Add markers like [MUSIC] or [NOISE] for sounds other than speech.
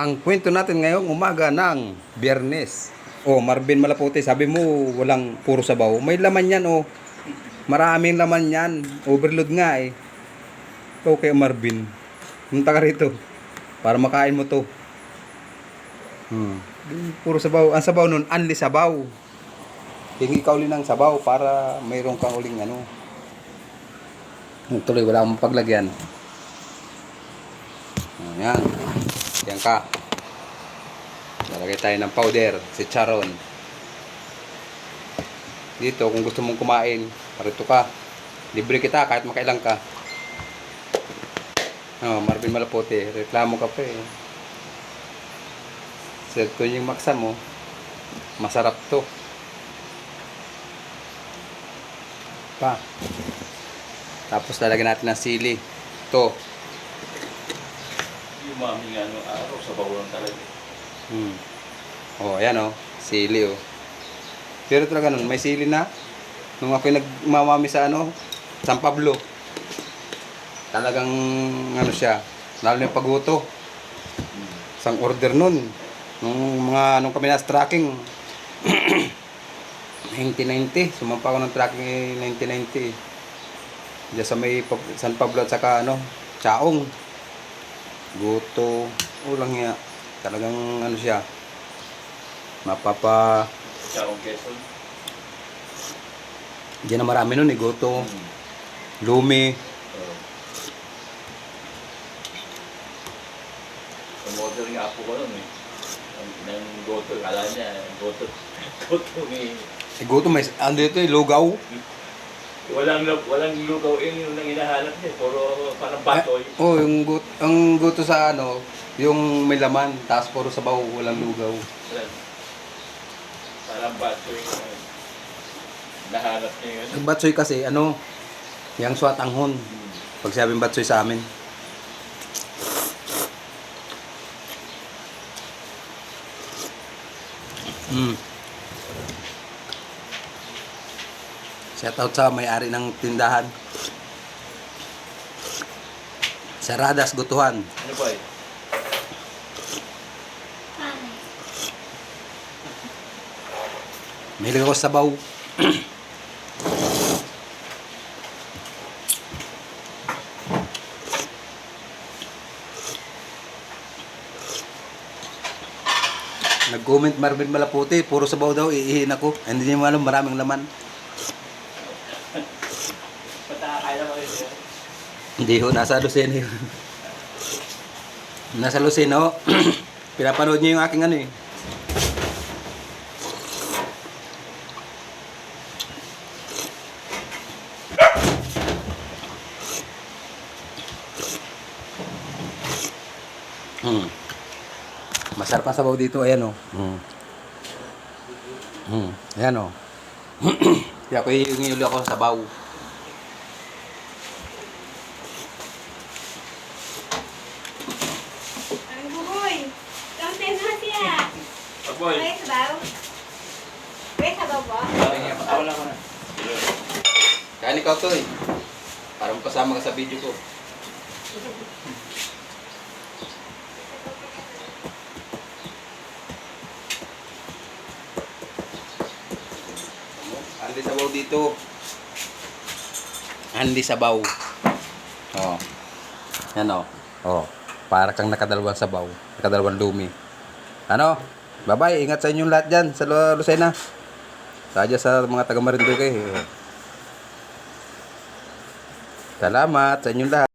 ang kwento natin ngayong umaga ng biyernes. Oh, Marvin Malaputi, sabi mo walang puro sabaw. May laman yan, oh. Maraming laman yan. Overload nga, eh. Okay, Marvin. Punta ka rito. Para makain mo to. Hmm. Puro sabaw. Ang sabaw nun, anli sabaw. Hingi ka uli ng sabaw para mayroon kang uling ano. Tuloy, wala akong paglagyan. Ayan. Yan ka. Lalagay tayo ng powder, si Charon. Dito, kung gusto mong kumain, parito ka. Libre kita kahit makailang ka. Oh, Marvin Malapote, reklamo ka pa eh. Cellphone yung maksa mo. Masarap to. Pa. Tapos lalagyan natin ng sili. To. Yung mami nga nung araw, sa bawang talaga. Hmm. Oh, ayan oh. Sili oh. Pero talaga nun, may sili na. Nung ako'y nagmamami sa ano, San Pablo. Talagang ano siya, lalo na yung pagluto. Isang order nun. Nung mga, nung kami na tracking, [CLEARS THROAT] 1990. Sumampa ako ng tracking eh, 1990. Diyan sa may San Pablo at saka ano, Chaong. Guto. Ulang nga. Talagang ano siya. Mapapa... Chaong Quezon. Diyan na marami nun eh. Guto. Hmm. Lumi. Oh. Umorder nga po ko nun eh. Ng, ng goto, kala niya, goto. Goto [LAUGHS] ni... Eh, guto may... Ano dito eh, lugaw. [LAUGHS] Walang, walang lugaw yun yung nang hinahanap niya. Puro parang batoy. Oh, yung gut ang guto sa ano, yung may laman, tapos puro sabaw, walang lugaw. Wala. Parang batoy. Nahanap niya yun. Ang batsoy kasi, ano, yung swat anghon. Hmm. Pag sabing batsoy sa amin. Mm. Shout out sa may-ari ng tindahan. Saradas Gutuhan. Ano ba eh? Mahilig ako sa sabaw. Nag-comment Marvin Malaputi, puro sabaw daw, iihin ako. Hindi niya alam, maraming laman. Patakakala mo yun. Hindi ho, nasa Lucena yun. nasa Lucena ho. [CLEARS THROAT] Pinapanood niyo yung aking ano eh. Hmm. Masarap ang sabaw dito, ayan oh. Hmm. Hmm. Ayan oh. [CLEARS THROAT] Kaya ko yung uli ako sa sabaw. Ang buhoy. Content na siya. Apoy. Wait, sabaw. Wait, sabaw ba? Wala ko na. Kain ikaw to eh. Para kasama ka sa video ko. [LAUGHS] Andi sabaw dito. Andi sabaw. Oh. Yan oh. Oh. Para kang nakadalawang sabaw. Nakadalawang lumi. Ano? Bye-bye. Ingat sa inyong lahat dyan sa Lu- Lucena. Sadya sa mga taga Marinduque. Salamat sa inyong lahat.